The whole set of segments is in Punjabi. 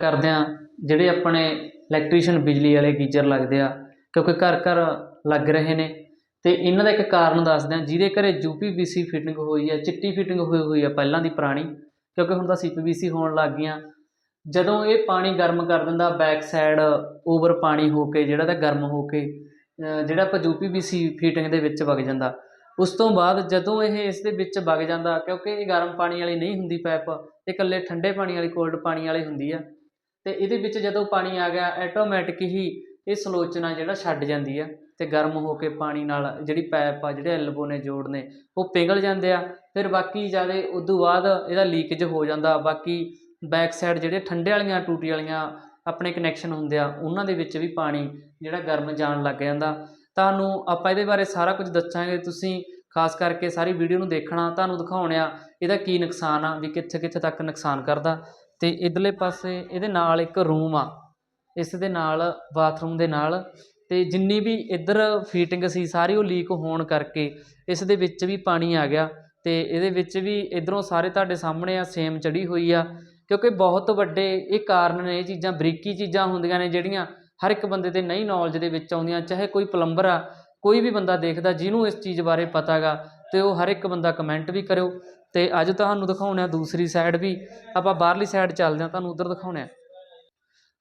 ਕਰਦੇ ਆ ਜਿਹੜੇ ਆਪਣੇ ਇਲੈਕਟ੍ਰੀਸ਼ੀਅਨ ਬਿਜਲੀ ਵਾਲੇ ਗੀਜ਼ਰ ਲੱਗਦੇ ਆ, ਕਿਉਂਕਿ ਘਰ ਘਰ ਲੱਗ ਰਹੇ ਨੇ। ਤੇ ਇਹਨਾਂ ਦਾ ਇੱਕ ਕਾਰਨ ਦੱਸਦੇ ਆ ਜਿਹਦੇ ਘਰੇ ਯੂਪੀਵੀਸੀ ਫਿਟਿੰਗ ਹੋਈ ਹੈ ਚਿੱਟੀ ਫਿਟਿੰਗ ਹੋਈ ਹੋਈ ਹੈ ਪਹਿਲਾਂ ਦੀ ਪੁਰਾਣੀ, ਕਿਉਂਕਿ ਹੁਣ ਤਾਂ ਸੀਪੀਵੀਸੀ ਹੋਣ ਲੱਗ ਗਈਆਂ। ਜਦੋਂ ਇਹ ਪਾਣੀ ਗਰਮ ਕਰ ਦਿੰਦਾ ਬੈਕ ਸਾਈਡ ਓਵਰ ਪਾਣੀ ਹੋ ਕੇ, ਜਿਹੜਾ ਤਾਂ ਗਰਮ ਹੋ ਕੇ ਜਿਹੜਾ ਆਪਾਂ ਯੂਪੀਵੀਸੀ ਫਿਟਿੰਗ ਦੇ ਵਿੱਚ ਵਗ ਜਾਂਦਾ, ਉਸ ਤੋਂ ਬਾਅਦ ਜਦੋਂ ਇਹ ਇਸ ਦੇ ਵਿੱਚ ਵਗ ਜਾਂਦਾ, ਕਿਉਂਕਿ ਇਹ ਗਰਮ ਪਾਣੀ ਵਾਲੀ ਨਹੀਂ ਹੁੰਦੀ ਪਾਈਪ ਇਹ ਇਕੱਲੇ ਠੰਡੇ ਪਾਣੀ ਵਾਲੀ ਕੋਲਡ ਪਾਣੀ ਵਾਲੀ ਹੁੰਦੀ ਆ ਤੇ ਇਹਦੇ ਵਿੱਚ ਜਦੋਂ ਪਾਣੀ ਆ ਗਿਆ ਆਟੋਮੈਟਿਕ ਹੀ ਇਹ ਸਲੋਚਨਾ ਜਿਹੜਾ ਛੱਡ ਜਾਂਦੀ ਆ ਤੇ ਗਰਮ ਹੋ ਕੇ ਪਾਣੀ ਨਾਲ ਜਿਹੜੀ ਪਾਈਪ ਆ, ਜਿਹੜੇ ਐਲਬੋ ਨੇ ਜੋੜ ਨੇ, ਉਹ ਪਿਘਲ ਜਾਂਦੇ ਆ। ਫਿਰ ਬਾਕੀ ਜਿਆਦੇ ਉਦੋਂ ਬਾਅਦ ਇਹਦਾ ਲੀਕੇਜ ਹੋ ਜਾਂਦਾ। ਬਾਕੀ ਬੈਕ ਸਾਈਡ ਜਿਹੜੇ ਠੰਡੇ ਵਾਲੀਆਂ, ਟੂਟੀ ਵਾਲੀਆਂ ਆਪਣੇ ਕਨੈਕਸ਼ਨ ਹੁੰਦੇ ਆ, ਉਹਨਾਂ ਦੇ ਵਿੱਚ ਵੀ ਪਾਣੀ ਜਿਹੜਾ ਗਰਮ ਜਾਣ ਲੱਗ ਜਾਂਦਾ। ਤੁਹਾਨੂੰ ਆਪਾਂ ਇਹਦੇ ਬਾਰੇ ਸਾਰਾ ਕੁਝ ਦੱਸਾਂਗੇ। ਤੁਸੀਂ ਖਾਸ ਕਰਕੇ ਸਾਰੀ ਵੀਡੀਓ ਨੂੰ ਦੇਖਣਾ, ਤੁਹਾਨੂੰ ਦਿਖਾਉਣਿਆ ਇਹਦਾ ਕੀ ਨੁਕਸਾਨ ਆ, ਵੀ ਕਿੱਥੇ ਕਿੱਥੇ ਤੱਕ ਨੁਕਸਾਨ ਕਰਦਾ। ਤੇ ਇਧਰਲੇ ਪਾਸੇ ਇਹਦੇ ਨਾਲ ਇੱਕ ਰੂਮ ਆ। ਇਸ ਦੇ ਨਾਲ ਬਾਥਰੂਮ ਦੇ ਨਾਲ ਤੇ ਜਿੰਨੀ ਵੀ ਇੱਧਰ ਫੀਟਿੰਗ ਸੀ, ਸਾਰੀ ਉਹ ਲੀਕ ਹੋਣ ਕਰਕੇ ਇਸ ਦੇ ਵਿੱਚ ਵੀ ਪਾਣੀ ਆ ਗਿਆ ਤੇ ਇਹਦੇ ਵਿੱਚ ਵੀ ਇਧਰੋਂ ਸਾਰੇ ਤੁਹਾਡੇ ਸਾਹਮਣੇ ਆ ਸੇਮ ਚੜੀ ਹੋਈ ਆ। ਕਿਉਂਕਿ ਬਹੁਤ ਵੱਡੇ ਇਹ ਕਾਰਨ ਨੇ, ਇਹ ਚੀਜ਼ਾਂ ਬਰੀਕੀ ਚੀਜ਼ਾਂ ਹੁੰਦੀਆਂ ਨੇ ਜਿਹੜੀਆਂ ਹਰ ਇੱਕ ਬੰਦੇ ਦੇ ਨਹੀਂ ਨੌਲੇਜ ਦੇ ਵਿੱਚ ਆਉਂਦੀਆਂ, ਚਾਹੇ ਕੋਈ ਪਲੰਬਰ ਆ, ਕੋਈ ਵੀ ਬੰਦਾ ਦੇਖਦਾ, ਜਿਹਨੂੰ ਇਸ ਚੀਜ਼ ਬਾਰੇ ਪਤਾਗਾ ਤੇ ਉਹ ਹਰ ਇੱਕ ਬੰਦਾ ਕਮੈਂਟ ਵੀ ਕਰਿਓ ਤੇ ਅੱਜ ਤੁਹਾਨੂੰ ਦਿਖਾਉਣਾ ਆ ਦੂਸਰੀ ਸਾਈਡ ਵੀ। ਆਪਾਂ ਬਾਹਰਲੀ ਸਾਈਡ ਚੱਲਦੇ ਹਾਂ, ਤੁਹਾਨੂੰ ਉਧਰ ਦਿਖਾਉਣਾ ਆ।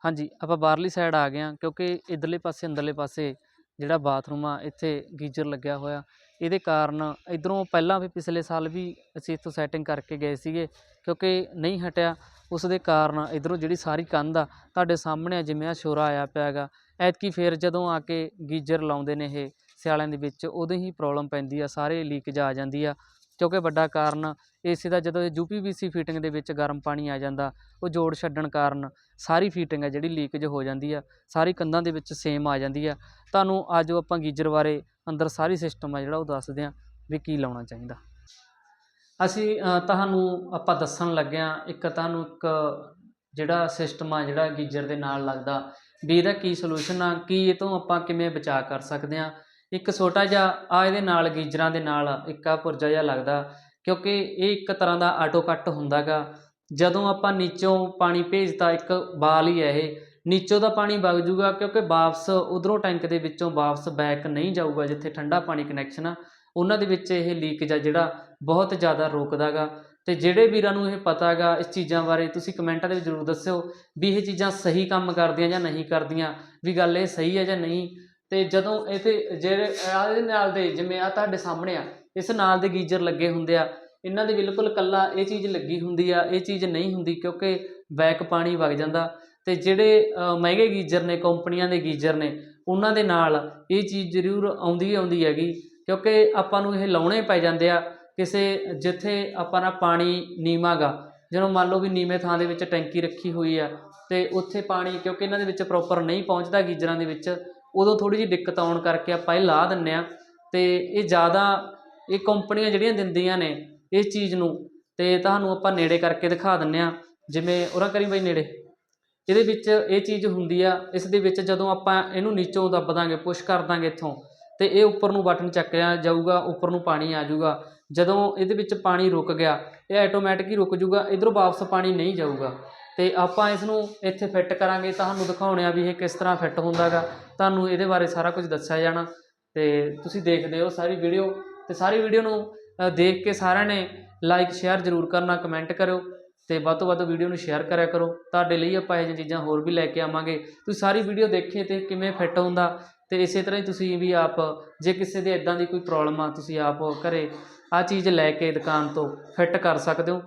ਹਾਂਜੀ, ਆਪਾਂ ਬਾਹਰਲੀ ਸਾਈਡ ਆ ਗਏ ਹਾਂ ਕਿਉਂਕਿ ਇਧਰਲੇ ਪਾਸੇ, ਅੰਦਰਲੇ ਪਾਸੇ ਜਿਹੜਾ ਬਾਥਰੂਮ ਆ, ਇੱਥੇ ਗੀਜ਼ਰ ਲੱਗਿਆ ਹੋਇਆ। ਇਹਦੇ ਕਾਰਨ ਇਧਰੋਂ ਪਹਿਲਾਂ ਵੀ ਪਿਛਲੇ ਸਾਲ ਵੀ ਅਸੀਂ ਇੱਥੋਂ ਸੈਟਿੰਗ ਕਰਕੇ ਗਏ ਸੀਗੇ ਕਿਉਂਕਿ ਨਹੀਂ ਹਟਿਆ। ਉਸ ਦੇ ਕਾਰਨ ਇਧਰੋਂ ਜਿਹੜੀ ਸਾਰੀ ਕੰਧ ਆ, ਤੁਹਾਡੇ ਸਾਹਮਣੇ ਆ, ਜਿਵੇਂ ਆ ਸ਼ੋਰਾ ਆਇਆ ਪਿਆ ਹੈਗਾ। ਐਤਕੀ ਫੇਰ ਜਦੋਂ ਆ ਕੇ ਗੀਜ਼ਰ ਲਾਉਂਦੇ ਨੇ ਇਹ ਸਿਆਲਿਆਂ ਦੇ ਵਿੱਚ ਉਦੋਂ ਹੀ ਪ੍ਰੋਬਲਮ ਪੈਂਦੀ ਆ, ਸਾਰੇ ਲੀਕੇਜ ਆ ਜਾਂਦੀ ਆ, ਕਿਉਂਕਿ ਵੱਡਾ ਕਾਰਨ ਏਸੀ ਦਾ ਜਦੋਂ ਯੂਪੀਵੀਸੀ ਫੀਟਿੰਗ ਦੇ ਵਿੱਚ ਗਰਮ ਪਾਣੀ ਆ ਜਾਂਦਾ, ਉਹ ਜੋੜ ਛੱਡਣ ਕਾਰਨ ਸਾਰੀ ਫਿਟਿੰਗ ਆ ਜਿਹੜੀ ਲੀਕੇਜ ਹੋ ਜਾਂਦੀ ਆ, ਸਾਰੀ ਕੰਧਾਂ ਦੇ ਵਿੱਚ ਸੇਮ ਆ ਜਾਂਦੀ ਆ। ਤੁਹਾਨੂੰ ਅੱਜ ਆਪਾਂ ਗੀਜ਼ਰ ਬਾਰੇ ਅੰਦਰ ਸਾਰੀ ਸਿਸਟਮ ਆ ਜਿਹੜਾ ਉਹ ਦੱਸਦੇ ਆ ਵੀ ਕੀ ਲਾਉਣਾ ਚਾਹੀਦਾ। ਅਸੀਂ ਤੁਹਾਨੂੰ ਆਪਾਂ ਦੱਸਣ ਲੱਗੇ ਹਾਂ ਇੱਕ ਤੁਹਾਨੂੰ ਇੱਕ ਜਿਹੜਾ ਸਿਸਟਮ ਆ ਜਿਹੜਾ ਗੀਜ਼ਰ ਦੇ ਨਾਲ ਲੱਗਦਾ, ਵੀ ਇਹਦਾ ਕੀ ਸੋਲੂਸ਼ਨ ਆ, ਕੀ ਇਹ ਤੋਂ ਆਪਾਂ ਕਿਵੇਂ ਬਚਾਅ ਕਰ ਸਕਦੇ ਆ ਇੱਕ ਛੋਟਾ ਜਿਹਾ ਆ ਇਹਦੇ ਨਾਲ ਗੀਜ਼ਰਾਂ ਦੇ ਨਾਲ ਇੱਕ ਆ ਪੁਰਜਾ ਜਿਹਾ ਲੱਗਦਾ, ਕਿਉਂਕਿ ਇਹ ਇੱਕ ਤਰ੍ਹਾਂ ਦਾ ਆਟੋ ਕੱਟ ਹੁੰਦਾਗਾ। ਜਦੋਂ ਆਪਾਂ ਨੀਚੋਂ ਪਾਣੀ ਭੇਜਤਾ, ਇੱਕ ਬਾਲ ਹੀ ਹੈ ਇਹ, ਨੀਚੋਂ ਦਾ ਪਾਣੀ ਵਗ ਜੂਗਾ, ਕਿਉਂਕਿ ਵਾਪਸ ਉਧਰੋਂ ਟੈਂਕ ਦੇ ਵਿੱਚੋਂ ਵਾਪਸ ਬੈਕ ਨਹੀਂ ਜਾਊਗਾ, ਜਿੱਥੇ ਠੰਡਾ ਪਾਣੀ ਕਨੈਕਸ਼ਨ ਆ, ਉਹਨਾਂ ਦੇ ਵਿੱਚ ਇਹ ਲੀਕੇਜ ਆ ਜਿਹੜਾ ਬਹੁਤ ਜ਼ਿਆਦਾ ਰੋਕਦਾਗਾ। ਤੇ ਜਿਹੜੇ ਵੀਰਾਂ ਨੂੰ ਇਹ ਪਤਾ ਹੈਗਾ ਇਸ ਚੀਜ਼ਾਂ ਬਾਰੇ, ਤੁਸੀਂ ਕਮੈਂਟਾਂ ਦੇ ਵਿੱਚ ਜ਼ਰੂਰ ਦੱਸਿਓ ਵੀ ਇਹ ਚੀਜ਼ਾਂ ਸਹੀ ਕੰਮ ਕਰਦੀਆਂ ਜਾਂ ਨਹੀਂ ਕਰਦੀਆਂ, ਵੀ ਗੱਲ ਇਹ ਸਹੀ ਹੈ ਜਾਂ ਨਹੀਂ। ਤੇ ਜਦੋਂ ਇਹ ਜਿਹੜੇ ਆਹ ਇਹਦੇ ਨਾਲ ਦੇ ਜਿਵੇਂ ਆ ਤੁਹਾਡੇ ਸਾਹਮਣੇ ਆ, ਇਸ ਨਾਲ ਦੇ ਗੀਜ਼ਰ ਲੱਗੇ ਹੁੰਦੇ ਆ। ਇਹਨਾਂ ਦੇ ਬਿਲਕੁਲ ਕੱਲਾ ਇਹ ਚੀਜ਼ ਲੱਗੀ ਹੁੰਦੀ ਆ, ਇਹ ਚੀਜ਼ ਨਹੀਂ ਹੁੰਦੀ ਕਿਉਂਕਿ ਬੈਕ ਪਾਣੀ ਵਗ ਜਾਂਦਾ। ਤੇ ਜਿਹੜੇ ਮਹਿੰਗੇ ਗੀਜ਼ਰ ਨੇ, ਕੰਪਨੀਆਂ ਦੇ ਗੀਜ਼ਰ ਨੇ, ਉਹਨਾਂ ਦੇ ਨਾਲ ਇਹ ਚੀਜ਼ ਜ਼ਰੂਰ ਆਉਂਦੀ ਹੀ ਆਉਂਦੀ ਹੈਗੀ ਕਿਉਂਕਿ ਆਪਾਂ ਨੂੰ ਇਹ ਲਾਉਣੇ ਪੈ ਜਾਂਦੇ ਆ ਕਿਸੇ, ਜਿੱਥੇ ਆਪਾਂ ਨਾ ਪਾਣੀ ਨੀਵਾਂਗਾ ਜਦੋਂ ਮੰਨ ਲਓ ਵੀ ਨੀਵੇਂ ਥਾਂ ਦੇ ਵਿੱਚ ਟੈਂਕੀ ਰੱਖੀ ਹੋਈ ਆ ਤੇ ਉੱਥੇ ਪਾਣੀ ਕਿਉਂਕਿ ਇਹਨਾਂ ਦੇ ਵਿੱਚ ਪ੍ਰੋਪਰ ਨਹੀਂ ਪਹੁੰਚਦਾ ਗੀਜ਼ਰਾਂ ਦੇ ਵਿੱਚ ਉਦੋਂ ਥੋੜੀ ਜਿਹੀ ਦਿੱਕਤ ਆਉਣ ਕਰਕੇ ਆਪਾਂ ਇਹ ਲਾ ਦਿੰਨੇ ਆ ਤੇ ਇਹ ਜ਼ਿਆਦਾ, ਇਹ ਕੰਪਨੀਆਂ ਜਿਹੜੀਆਂ ਦਿੰਦੀਆਂ ਨੇ ਇਸ ਚੀਜ਼ ਨੂੰ ਤੇ ਤੁਹਾਨੂੰ ਆਪਾਂ ਨੇੜੇ ਕਰਕੇ ਦਿਖਾ ਦਿੰਨੇ ਆ ਜਿਵੇਂ ਉਹਨਾਂ ਕਰੀ ਬਈ ਨੇੜੇ। ਇਹਦੇ ਵਿੱਚ ਇਹ ਚੀਜ਼ ਹੁੰਦੀ ਆ, ਇਸ ਦੇ ਵਿੱਚ ਜਦੋਂ ਆਪਾਂ ਇਹਨੂੰ ਨੀਚੋਂ ਦੱਬ ਦਾਂਗੇ ਪੁਸ਼ ਕਰ ਦਾਂਗੇ ਇੱਥੋਂ, ਤੇ ਇਹ ਉੱਪਰ ਨੂੰ ਬਟਨ ਚੱਕਿਆ ਜਾਊਗਾ, ਉੱਪਰ ਨੂੰ ਪਾਣੀ ਆ ਜਾਊਗਾ। ਜਦੋਂ ਇਹਦੇ ਵਿੱਚ ਪਾਣੀ ਰੁਕ ਗਿਆ, ਇਹ ਆਟੋਮੈਟਿਕ ਹੀ ਰੁਕ ਜਾਊਗਾ, ਇਧਰੋਂ ਵਾਪਸ ਪਾਣੀ ਨਹੀਂ ਜਾਊਗਾ। ਤੇ ਆਪਾਂ ਇਸ ਨੂੰ ਇੱਥੇ ਫਿੱਟ ਕਰਾਂਗੇ, ਤੁਹਾਨੂੰ ਦਿਖਾਉਣੇ ਆ ਵੀ ਇਹ ਕਿਸ ਤਰ੍ਹਾਂ ਫਿੱਟ ਹੁੰਦਾਗਾ। ਤੁਹਾਨੂੰ ਇਹਦੇ ਬਾਰੇ ਸਾਰਾ ਕੁਝ ਦੱਸਿਆ ਜਾਣਾ ਅਤੇ ਤੁਸੀਂ ਦੇਖਦੇ ਹੋ ਸਾਰੀ ਵੀਡੀਓ ਅਤੇ ਸਾਰੀ ਵੀਡੀਓ ਨੂੰ ਦੇਖ ਕੇ ਸਾਰਿਆਂ ਨੇ ਲਾਈਕ ਸ਼ੇਅਰ ਜ਼ਰੂਰ ਕਰਨਾ ਕਮੈਂਟ ਕਰਿਓ ਅਤੇ ਵੱਧ ਤੋਂ ਵੱਧ ਵੀਡੀਓ ਨੂੰ ਸ਼ੇਅਰ ਕਰਿਆ ਕਰੋ। ਤੁਹਾਡੇ ਲਈ ਆਪਾਂ ਇਹ ਜਿਹੀਆਂ ਚੀਜ਼ਾਂ ਹੋਰ ਵੀ ਲੈ ਕੇ ਆਵਾਂਗੇ। ਤੁਸੀਂ ਸਾਰੀ ਵੀਡੀਓ ਦੇਖੇ ਤੇ ਕਿਵੇਂ ਫਿੱਟ ਹੁੰਦਾ ਤੇ ਇਸੇ ਤਰ੍ਹਾਂ ਹੀ ਤੁਸੀਂ ਵੀ ਆਪ, ਜੇ ਕਿਸੇ ਦੇ ਇਦਾਂ ਦੀ ਕੋਈ ਪ੍ਰੋਬਲਮ ਆ, ਤੁਸੀਂ ਆਪ ਘਰੇ ਆ ਚੀਜ਼ ਲੈ ਕੇ ਦੁਕਾਨ ਤੋਂ ਫਿੱਟ ਕਰ ਸਕਦੇ ਹੋ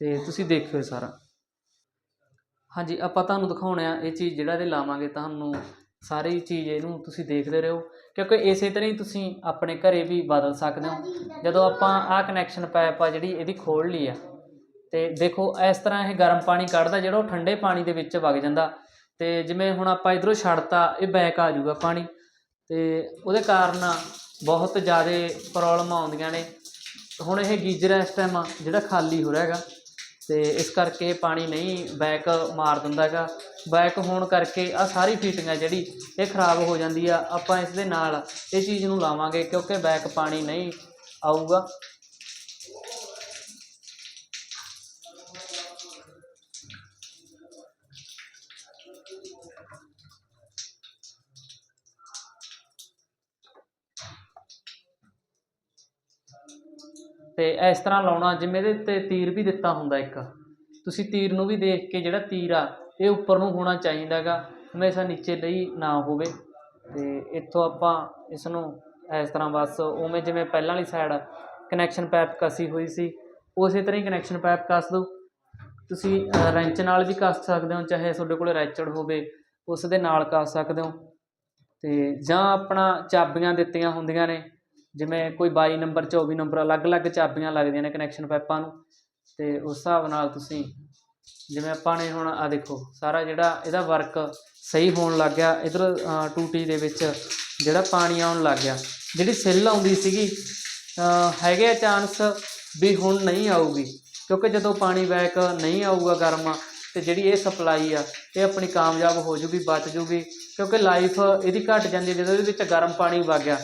ਤੇ ਤੁਸੀਂ ਦੇਖਿਓ ਸਾਰਾ। ਹਾਂਜੀ, ਆਪਾਂ ਤੁਹਾਨੂੰ ਦਿਖਾਉਣਾ ਆ ਇਹ ਚੀਜ਼ ਜਿਹੜਾ ਇਹਦੇ ਲਾਵਾਂਗੇ ਤੁਹਾਨੂੰ। ਸਾਰੀ ਚੀਜ਼ ਇਹਨੂੰ ਤੁਸੀਂ ਦੇਖਦੇ ਰਹੋ, ਕਿਉਂਕਿ ਇਸੇ ਤਰ੍ਹਾਂ ਹੀ ਤੁਸੀਂ ਆਪਣੇ ਘਰੇ ਵੀ ਬਦਲ ਸਕਦੇ ਹੋ। ਜਦੋਂ ਆਪਾਂ ਆਹ ਕਨੈਕਸ਼ਨ ਪਾਇਪ ਆ ਜਿਹੜੀ ਇਹਦੀ ਖੋਲ ਲਈ ਆ, ਤੇ ਦੇਖੋ ਇਸ ਤਰ੍ਹਾਂ ਇਹ ਗਰਮ ਪਾਣੀ ਕੱਢਦਾ ਜਿਹੜਾ ਉਹ ਠੰਡੇ ਪਾਣੀ ਦੇ ਵਿੱਚ ਵਗ ਜਾਂਦਾ। ਤੇ ਜਿਵੇਂ ਹੁਣ ਆਪਾਂ ਇਧਰੋਂ ਛੱਡਤਾ, ਇਹ ਬੈਕ ਆ ਜਾਊਗਾ ਪਾਣੀ। ਤੇ ਉਹਦੇ ਕਾਰਨ ਬਹੁਤ ਜ਼ਿਆਦਾ ਪ੍ਰੋਬਲਮ ਆਉਂਦੀਆਂ ਨੇ। ਹੁਣ ਇਹ ਗੀਜ਼ਰ ਇਸ ਟਾਈਮ ਜਿਹੜਾ ਖਾਲੀ ਹੋ ਰਿਹਾ ਹੈਗਾ। ਤੇ ਇਸ ਕਰਕੇ ਪਾਣੀ ਨਹੀਂ ਬੈਕ ਮਾਰ ਦਿੰਦਾ ਹੈਗਾ। ਬੈਕ ਹੋਣ ਕਰਕੇ ਆ ਸਾਰੀ ਫੀਟਿੰਗ ਹੈ ਜਿਹੜੀ, ਇਹ ਖਰਾਬ ਹੋ ਜਾਂਦੀ ਆ। ਆਪਾਂ ਇਸ ਦੇ ਨਾਲ ਇਹ ਚੀਜ਼ ਨੂੰ ਲਾਵਾਂਗੇ ਕਿਉਂਕਿ ਬੈਕ ਪਾਣੀ ਨਹੀਂ ਆਊਗਾ। ਤੇ ਇਸ ਤਰ੍ਹਾਂ ਲਾਉਣਾ, ਜਿਵੇਂ ਇਹਦੇ ਉੱਤੇ ਤੀਰ ਵੀ ਦਿੱਤਾ ਹੁੰਦਾ ਇੱਕ। ਤੁਸੀਂ ਤੀਰ ਨੂੰ ਵੀ ਦੇਖ ਕੇ ਜਿਹੜਾ ਤੀਰ ਆ, ਇਹ ਉੱਪਰ ਨੂੰ ਹੋਣਾ ਚਾਹੀਦਾ ਗਾ ਹਮੇਸ਼ਾ ਨੀਚੇ ਲਈ ਨਾ ਹੋਵੇ। ਤੇ ਇੱਥੋਂ ਆਪਾਂ ਇਸ ਨੂੰ ਇਸ ਤਰ੍ਹਾਂ ਬਸ ਉਵੇਂ ਜਿਵੇਂ ਪਹਿਲਾਂ ਵਾਲੀ ਸਾਈਡ ਕਨੈਕਸ਼ਨ ਪਾਈਪ ਕਸੀ ਹੋਈ ਸੀ, ਉਸੇ ਤਰ੍ਹਾਂ ਹੀ ਕਨੈਕਸ਼ਨ ਪਾਈਪ ਕੱਸ ਦਿਓ ਤੁਸੀਂ ਰੈਂਚ ਨਾਲ ਵੀ ਕੱਸ ਸਕਦੇ ਹੋ, ਚਾਹੇ ਤੁਹਾਡੇ ਕੋਲ ਰੈਚੜ ਹੋਵੇ, ਉਸ ਦੇ ਨਾਲ ਕੱਸ ਸਕਦੇ ਹੋ। ਤੇ ਜਾਂ ਆਪਣਾ ਚਾਬੀਆਂ ਦਿੱਤੀਆਂ ਹੁੰਦੀਆਂ ਨੇ ਜਿਵੇਂ ਕੋਈ 22 ਨੰਬਰ 24 ਨੰਬਰ, ਅਲੱਗ-ਅਲੱਗ ਚਾਬੀਆਂ ਲੱਗਦੀਆਂ ਨੇ ਕਨੈਕਸ਼ਨ ਪਾਈਪਾਂ ਨੂੰ। ਤੇ ਉਸ ਹਿਸਾਬ ਨਾਲ ਤੁਸੀਂ, ਜਿਵੇਂ ਆਪਾਂ ਨੇ ਹੁਣ ਆ ਦੇਖੋ, ਸਾਰਾ ਜਿਹੜਾ ਇਹਦਾ ਵਰਕ ਸਹੀ ਹੋਣ ਲੱਗ ਗਿਆ, ਇਧਰ ਟੂਟੀ ਦੇ ਵਿੱਚ ਜਿਹੜਾ ਪਾਣੀ ਆਉਣ ਲੱਗ ਗਿਆ। ਜਿਹੜੀ ਸਿੱਲ ਆਉਂਦੀ ਸੀਗੀ ਹੈਗੇ ਆ ਚਾਂਸ ਵੀ ਹੁਣ ਨਹੀਂ ਆਊਗੀ, ਕਿਉਂਕਿ ਜਦੋਂ ਪਾਣੀ ਬੈਕ ਨਹੀਂ ਆਊਗਾ ਗਰਮ, ਤੇ ਜਿਹੜੀ ਇਹ ਸਪਲਾਈ ਆ, ਇਹ ਆਪਣੀ ਕਾਮਯਾਬ ਹੋ ਜੂਗੀ, ਬਚ ਜੂਗੀ, ਕਿਉਂਕਿ ਲਾਈਫ ਇਹਦੀ ਘਟ ਜਾਂਦੀ ਜਦੋਂ ਇਹਦੇ ਵਿੱਚ ਗਰਮ ਪਾਣੀ ਵਗ ਗਿਆ।